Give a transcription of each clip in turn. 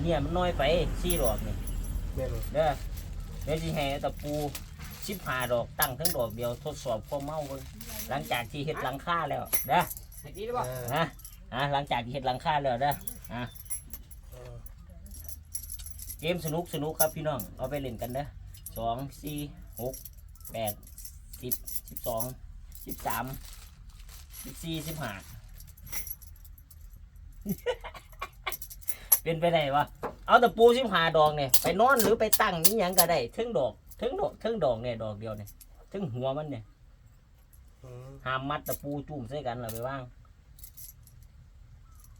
นเนี้ยมันน้อยไปสี่ดอกนี่แม่นบ่เด้อเดี๋ยวสิให้ตะปูสิบห้าดอกตั้งทั้งดอกเดียวทดสอบความเมาเบิ่งหลังจากที่เฮ็ดหลังคาแล้วเด้อให้ดีได้ป่ะอ่านะอะหลังจากที่เฮ็ดหลังคาแล้วเด้ออะเออเกมสนุกสนุกครับพี่น้องเอาไปเล่นกันเด้อสองสี่หกแปดสิบสิบสองสิบสามสิบสี่สิบห้า เป็นไปได้วะเอาตะปูสิบห้าดอกเนี่ยไปนอนหรือไปตั้งนี่ยังก็ได้เทึงดอกเทึงดอกเทึงดอกเนี่ยดอกเดียวเนี่ยเทึงหัวมันเนี่ยอืมห้ามมัดตะปูจุ่มใส่กันเราไปว่าง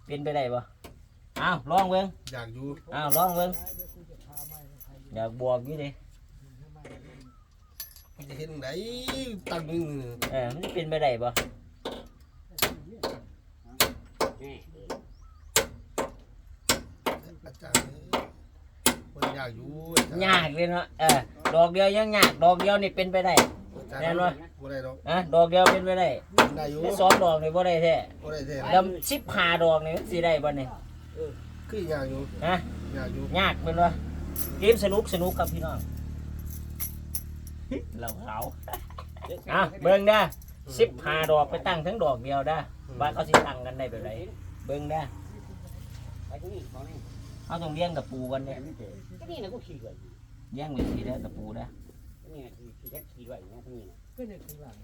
เป็นไปได้ปะอ้าวลองเบิ้งอยากอยู่อ้าวลองเบิ้งอยากบวกอยู่ดิมันจะเห็นไหนตั้งมือเออมันจะเป็นไปได้ปะ นี่ อาจารย์มันอ ยากอยู่อาจารย์ยากเลยเนาะเออดอกเดียวยังยากดอกเดียวนี่เป็นไปได้อาจารย์แน่นอนบ่ได้ดอกนะดอกเดียวเป็นไปได้ได้อยู่แต่สองดอกนี่บ่ได้แท้บ่ได้แท้ดำสิบห้าดอกนี่มันสิได้บ่เนี่ยคืออยากอยู่ฮะอยากอยู่ยากเป็นวะเกมสนุกสนุกครับพี่น้องเราเขาอะเบิ่งเด้อสิบห้าดอกไปตั้งทั้งดอกเดียวเด้อว่าเขาสิตั้งกันได้แบบไหนเบิ่งเด้อไปที่นี่ของนี่ เขาต้องเลี้ยงตะปูกันเนี่ยก็นี่นะกูขี่ด้วยเลี้ยงไว้ทีเด้อตะปูเด้อนี่นะขี่ขี่แค่ขี่ด้วยนะที่นี่นะก็เนี่ยคือหลัง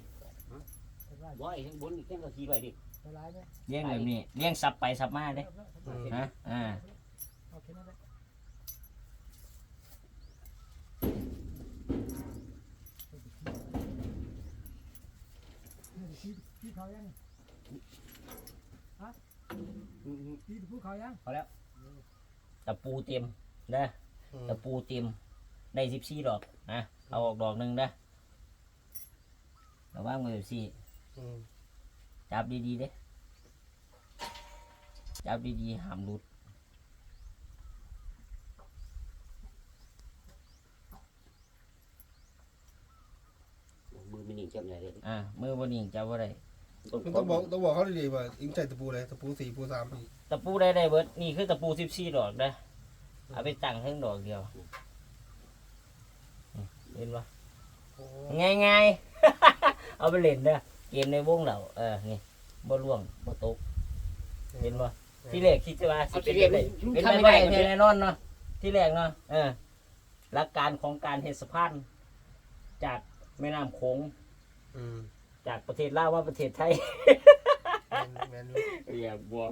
แต่ว่าบ่อยข้างบนอีกแค่ก็ขี่ด้วยดิจะร้ายไหมเลี้ยงแบบนี้เลี้ยงสับไปสับมาเด้อืมฮะอ่าโอเคนั่นแหละพี่เขายังฮะพี่พูดเขายัง ตะปูเต็มเด้ออืมตะปูเต็มได้สิบสี่ดอกนะเอาออกดอกหนึ่งเด้อระว่างมือสี่อืมจับดีๆเด้จับดีๆห้ามหลุดมือมันนิ่งจับเลยเลยอ่ามือบนนิ่งจับว่าได้มันต้องบอกต้องบอกเขาดีๆว่าอิงใส่ตะปูเลยตะปูสี่ตะปูสามตะปูได้ได้เบิดนี่คือตะปูสิบสี่ดอกเด้อเอาไปตั้งเทั้งดอกเดียวนี่เห็นปะโอ้ง่ายง่ายๆเอาไปเล่นเด้อเกมในวงเราเออนี่บ่ล่วงบ่ตกเห็นปะที่แรกคิดว่าสิเป็นไปได้เป็นไปได้แน่นอนเนาะที่แรกเนาะเออหลักการของการเฮ็ดสะพานจากแม่น้ำโขงอืม จากประเทศลาวว่าประเทศไทย แม่นแม่นอยู่ อย่าบอก